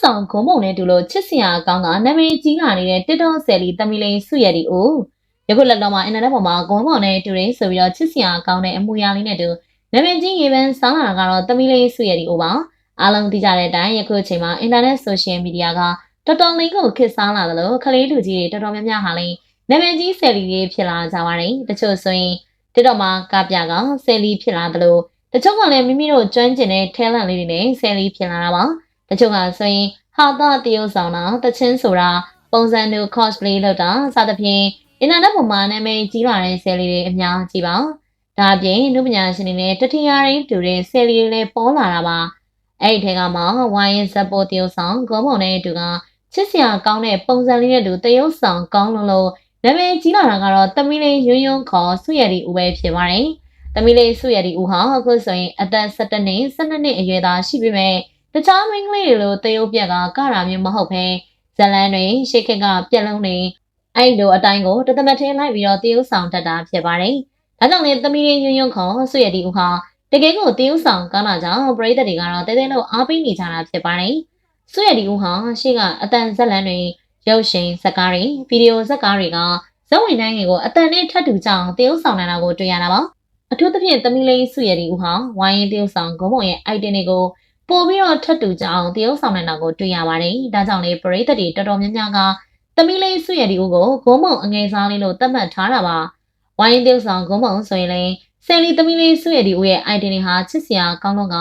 ဆောင်ဂုံမုံနဲ့တူလို့ချစ်စရာအကောင်းကနာမည်ကြီးလာနေတဲ့တစ်တော်ဆယ်လီတမီလေးစုရည်ဒီဦးယခုလက်တော့မှာအင်တာနက်ပေါ်မှာဂုံမုံနဲ့တူရင်းဆိုပြီးတော့ချစ်စရာအကောင်းတဲ့အမူအရာလေးနဲ့တူနာမည်ကြီးရေပန်းဆောင်းလာတာကတော့တမီလေးစုရည်ဒီဦးပါအားလုံးသိကြတဲ့အတိုင်းယခုအချိန်မှာအင်တာနက်ဆိုရှယ်မီဒီယာကတော်တော်လေးကိုခေတ်စားလာသလိုခလေးလူကြီးတွေတော်တော်များများဟာလည်းနာမည်ကြီးဆယ်လီတွေဖြစ်လာကြပါတယ်တချို့ဆိုရင်တစ်တော့မှာကပြကဆယ်လီဖြစ်လာသလိုတချို့ကလည်းမိမိတို့ကျွမ်းကျင်တဲ့ talent လေးတွေနဲ့ဆယ်လီဖြစ်လာတာပါ တချို့ကဆိုရင်ဟာတာတရုပ်ဆောင်တာတချင်းဆိုတာပုံစံမျိုး cosplay လုပ်တာစသဖြင့်အင်တာနက်ပေါ်မှာနာမည်ကြီးလာတဲ့ဆယ်လီတွေအများကြီးပါဒါအပြင်လူပညာရှင်တွေနဲ့တတိယရင်းတူတဲ့ဆယ်လီတွေလည်းပေါ်လာတာပါအဲ့ဒီထဲကမှဝိုင်းရင်ဇက်ပိုတရုပ်ဆောင်ဂုံးပုံနဲ့တူကချစ်စရာကောင်းတဲ့ပုံစံလေးနဲ့တူတရုပ်ဆောင်ကောင်းလုံးလို့နာမည်ကြီးလာတာကတော့တမီလေးရွန်းရွန်းခေါ်စုရည်ဦးပဲဖြစ်ပါတယ်တမီလေးစုရည်ဦးဟာအခုဆိုရင်အသက်17နှစ်12နှစ်အရွယ်သားရှိပေမဲ့ တခြားမိန်းကလေးတွေလိုတရုပ်ပြက်ကကရာမျိုးမဟုတ်ဘဲဇလန်းတွေရှေ့ခက်ကပြက်လုံးတွေအဲ့လိုအတိုင်းကိုတသမတ်ထင်းလိုက်ပြီးတော့တရုပ်ဆောင်တတ်တာဖြစ်ပါတယ်။ဒါကြောင့်လေသမီးလေးရွံ့ရွံ့ခေါ်ဆွေရတီဦးဟာတကယ်ကိုတရုပ်ဆောင်ကောင်းတာကြောင့်ပရိသတ်တွေကတော့တဲတဲလို့အားပေးနေကြတာဖြစ်ပါတယ်။ဆွေရတီဦးဟာရှေ့ကအတန်ဇလန်းတွေရုပ်ရှင်ဇာတ်ကားတွေဗီဒီယိုဇာတ်ကားတွေကဇက်ဝင်တိုင်းတွေကိုအတန်နဲ့ထပ်တူကြအောင်တရုပ်ဆောင်နေတာကိုတွေ့ရတာပါ။အထူးသဖြင့်သမီးလေးဆွေရတီဦးဟာဝိုင်းရင်တရုပ်ဆောင်ဂုံးပုံရဲ့ item တွေကို ပို့ပြီးတော့ထပ်တူကြအောင်တရုပ်ဆောင်နေတာကိုတွေ့ရပါတယ်။ဒါကြောင့်လေပရိသတ်တွေတော်တော်များများကသမီးလေးဆွေရဒီဦးကိုဂုံးမုံအငယ်စားလေးလို့သတ်မှတ်ထားတာပါ။ဝိုင်းတရုပ်ဆောင်ဂုံးမုံဆိုရင်လေဆယ်လီသမီးလေးဆွေရဒီဦးရဲ့ item တွေဟာချစ်စရာကောင်းတော့က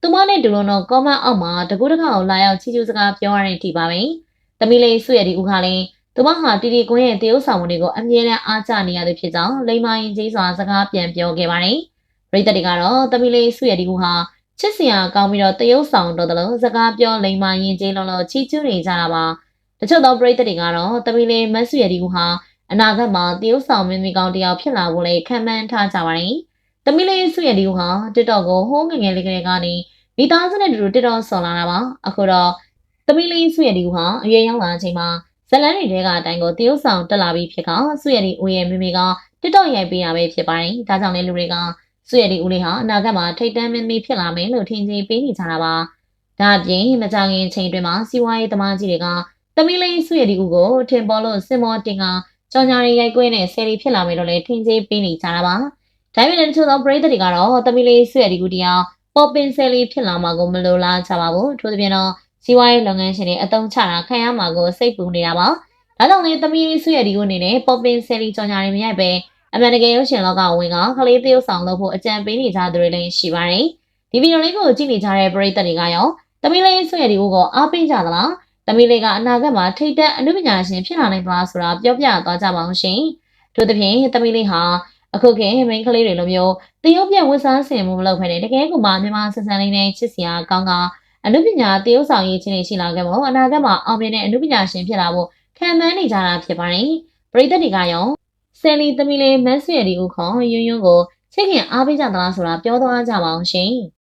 သူမနဲ့တူလို့တော့ comment အောက်မှာတကူတကောက်လာရောက်ချီးကျူးစကားပြောရတဲ့အထိပါပဲ။သမီးလေးဆွေရဒီဦးကလည်းသူမဟာတီတီကွင်းရဲ့တရုပ်ဆောင်ဝင်တွေကိုအမြဲတမ်းအားကျနေရသူဖြစ်ကြောင်းလိမ္မာရင်ကြီးစွာစကားပြန်ပြောခဲ့ပါတယ်။ပရိသတ်တွေကတော့သမီးလေးဆွေရဒီဦးဟာ ချစ်စရာကောင်းပြီးတော့တရုပ်ဆောင်တော်တယ်လို့စကားပြောလိမ္မာရင်ကျေးလုံးလို့ချီးကျူးနေကြတာပါတချို့သောပရိသတ်တွေကတော့တမီလေးမတ်ဆူရဒီဟူဟာအနာဂတ်မှာတရုပ်ဆောင်မင်းမီကောင်တယောက်ဖြစ်လာဖို့လည်းခံမှန်းထားကြပါတယ်တမီလေးဆူရဒီဟူဟာ TikTok ကိုဟိုးငငယ်လေးကလေးကနေမိသားစုနဲ့တူတူ TikTok ဆော်လာတာပါအခုတော့တမီလေးဆူရဒီဟူဟာအရွယ်ရောက်လာချိန်မှာဇလန်းတွေတဲကအတိုင်းကိုတရုပ်ဆောင်တက်လာပြီးဖြစ်ကဆူရဒီဦးရဲ့မိမိက TikTok ရိုက်ပေးရပဲဖြစ်ပါတယ်ဒါကြောင့်လည်းလူတွေက ဆွေရည်ဦးလေးဟာအနာဂတ်မှာထိတ်တန်းမင်းမီဖြစ်လာမယ်လို့ထင်ကြီးပေးနေကြတာပါ။ဒါအပြင်မကြောင်ရင်ချိန်တွင်မှာစီးပွားရေးသမားကြီးတွေကသမီးလေးဆွေရည်ဦးကိုထင်ပေါ်လို့စင်မောတင်ကကြောင်ညာရီရိုက်ကွင်းနဲ့ဆယ်ရီဖြစ်လာမယ်လို့လည်းထင်ကြီးပေးနေကြတာပါ။ဒါပေမဲ့တချို့သောပရိသတ်တွေကတော့သမီးလေးဆွေရည်ဦးတရားပေါ်ပင်ဆယ်ရီဖြစ်လာမှာကိုမလိုလားကြပါဘူး။ထို့သဖြင့်တော့စီးပွားရေးလုပ်ငန်းရှင်တွေအတုံးချတာခံရမှာကိုစိတ်ပူနေတာပါ။ဒါကြောင့်လေသမီးလေးဆွေရည်ဦးအနေနဲ့ပေါ်ပင်ဆယ်ရီကြောင်ညာရီမရိုက်ပဲ အမှန်တကယ်ရုပ်ရှင်လောကဝင်ကကလေးသရုပ်ဆောင်လုပ်ဖို့အကြံပေးနေကြသူတွေလည်းရှိပါတယ်။ဒီဗီဒီယိုလေးကိုကြည့်နေကြတဲ့ပရိသတ်တွေကရောသမီးလေးဆွေရည်ကိုအားပေးကြသလား။သမီးလေးကအနာဂတ်မှာထိတ်တက်အနုပညာရှင်ဖြစ်လာနိုင်သလားဆိုတာပြောပြသွားကြပါအောင်ရှင်။ထို့သဖြင့်သမီးလေးဟာအခုခေတ်မိန်းကလေးတွေလိုမျိုးတရုပ်ပြဝတ်စားဆင်မှုမလုပ်ဖ ೇನೆ တကယ်ကိုမှမြန်မာဆက်ဆံလေးနဲ့ချစ်စရာကောင်းကအနုပညာတရုပ်ဆောင်ရေးခြင်းတွေရှိလာခဲ့မို့အနာဂတ်မှာအောင်မြင်တဲ့အနုပညာရှင်ဖြစ်လာဖို့ခံမှန်းနေကြတာဖြစ်ပါတယ်။ပရိသတ်တွေကရော ဆယ်လီသမီးလေးမတ်ဆွေရီဦးခေါ်ရွံ့ရွံ့ကိုချစ်ခင်အားပေးကြသလားဆိုတာပြောသွားကြပါအောင်ရှင်။